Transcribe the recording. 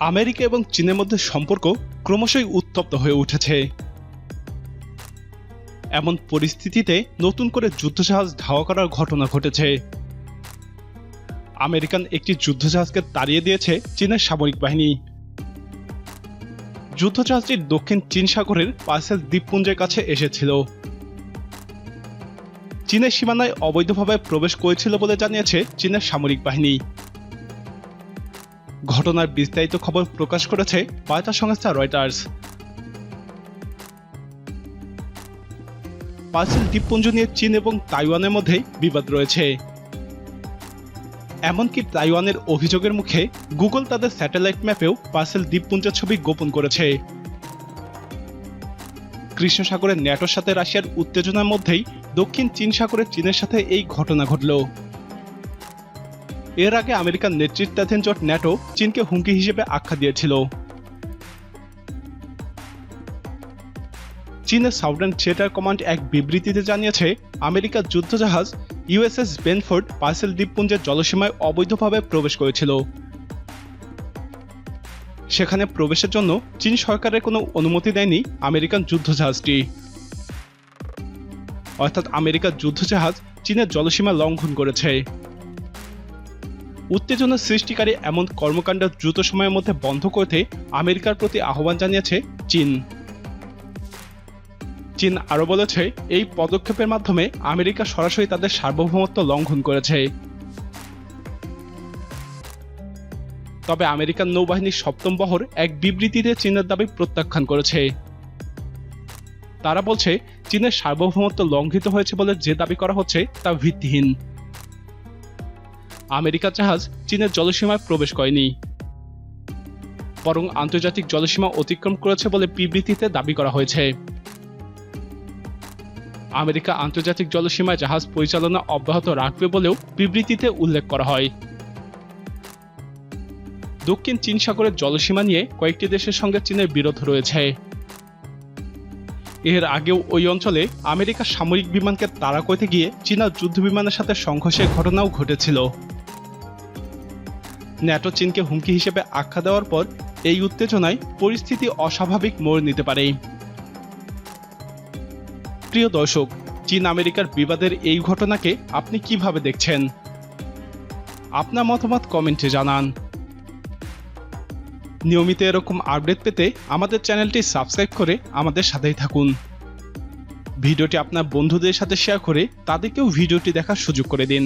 America এবং চীনের মধ্যে সম্পর্ক ক্রমশই উত্তপ্ত হয়ে উঠেছে। এমন পরিস্থিতিতে নতুন করে যুদ্ধজাহাজ ধাওয়া করার ঘটনা ঘটেছে। আমেরিকান একটি যুদ্ধজাহাজকে তাড়িয়ে দিয়েছে চীনের সামরিক বাহিনী। যুদ্ধজাহাজটি দক্ষিণ চীন সাগরের পার্সেল দ্বীপপুঞ্জের কাছে এসেছিল। চীনের সীমানায় অবৈধভাবে প্রবেশ করেছিল বলে জানিয়েছে চীনের সামরিক বাহিনী। ঘটনার বিস্তারিত খবর প্রকাশ করেছে বার্তা সংস্থা রয়টার্স। পার্সেল দ্বীপপুঞ্জ নিয়ে চীন এবং তাইওয়ানের মধ্যে বিবাদ রয়েছে। এমনকি তাইওয়ানের অভিযোগের মুখে গুগল তাদের স্যাটেলাইট ম্যাপেও পার্সেল দ্বীপপুঞ্জের ছবি গোপন করেছে। কৃষ্ণ সাগরের ন্যাটোর সাথে রাশিয়ার উত্তেজনার মধ্যেই দক্ষিণ চীন সাগরে চীনের সাথে এই ঘটনা ঘটল। এর আগে আমেরিকার নেতৃত্বাধীন জোট ন্যাটো চীনকে হুমকি হিসেবে আখ্যা দিয়েছিল। চীনের সাউদার্ন থিয়েটার কমান্ড এক বিবৃতিতে জানিয়েছে আমেরিকার যুদ্ধজাহাজ ইউএসএস বেনফোর্ড পার্সেল দ্বীপপুঞ্জের জলসীমায় অবৈধভাবে প্রবেশ করেছিল। সেখানে প্রবেশের জন্য চীন সরকারের কোনো অনুমতি দেয়নি আমেরিকান যুদ্ধজাহাজটি। অর্থাৎ আমেরিকার যুদ্ধজাহাজ চীনের জলসীমা লঙ্ঘন করেছে। উত্তেজনা সৃষ্টিকারী এমন কর্মকাণ্ড দ্রুত সময়ের মধ্যে বন্ধ করতে আমেরিকার প্রতি আহ্বান জানিয়েছে চীন। চীন আরও বলেছে, এই পদক্ষেপের মাধ্যমে আমেরিকা সরাসরি তাদের সার্বভৌমত্ব লঙ্ঘন করেছে। তবে আমেরিকান নৌবাহিনীর সপ্তম বহর এক বিবৃতিতে চীনের দাবি প্রত্যাখ্যান করেছে। তারা বলছে, চীনের সার্বভৌমত্ব লঙ্ঘিত হয়েছে বলে যে দাবি করা হচ্ছে তা ভিত্তিহীন। আমেরিকার জাহাজ চীনের জলসীমায় প্রবেশ করেনি। বরং আন্তর্জাতিক জলসীমা অতিক্রম করেছে বলে বিবৃতিতে দাবি করা হয়েছে। আমেরিকা আন্তর্জাতিক জলসীমায় জাহাজ পরিচালনা অব্যাহত রাখবে বলেও বিবৃতিতে উল্লেখ করা হয়। দক্ষিণ চীন সাগরের জলসীমা নিয়ে কয়েকটি দেশের সঙ্গে চীনের বিরোধ রয়েছে। এর আগেও ওই অঞ্চলে আমেরিকার সামরিক বিমানকে তাড়া করতে গিয়ে চীনা যুদ্ধ বিমানের সাথে সংঘর্ষের ঘটনাও ঘটেছিল। ন্যাটো চীনকে হুমকি হিসেবে আখ্যা দেওয়ার পর এই উত্তেজনায় পরিস্থিতি অস্বাভাবিক মোড় নিতে পারে। প্রিয় দর্শক, চীন আমেরিকার বিবাদের এই ঘটনাকে আপনি কীভাবে দেখছেন? আপনার মতামত কমেন্টে জানান। নিয়মিত এরকম আপডেট পেতে আমাদের চ্যানেলটি সাবস্ক্রাইব করে আমাদের সাথেই থাকুন। ভিডিওটি আপনার বন্ধুদের সাথে শেয়ার করে তাদেরকেও ভিডিওটি দেখার সুযোগ করে দিন।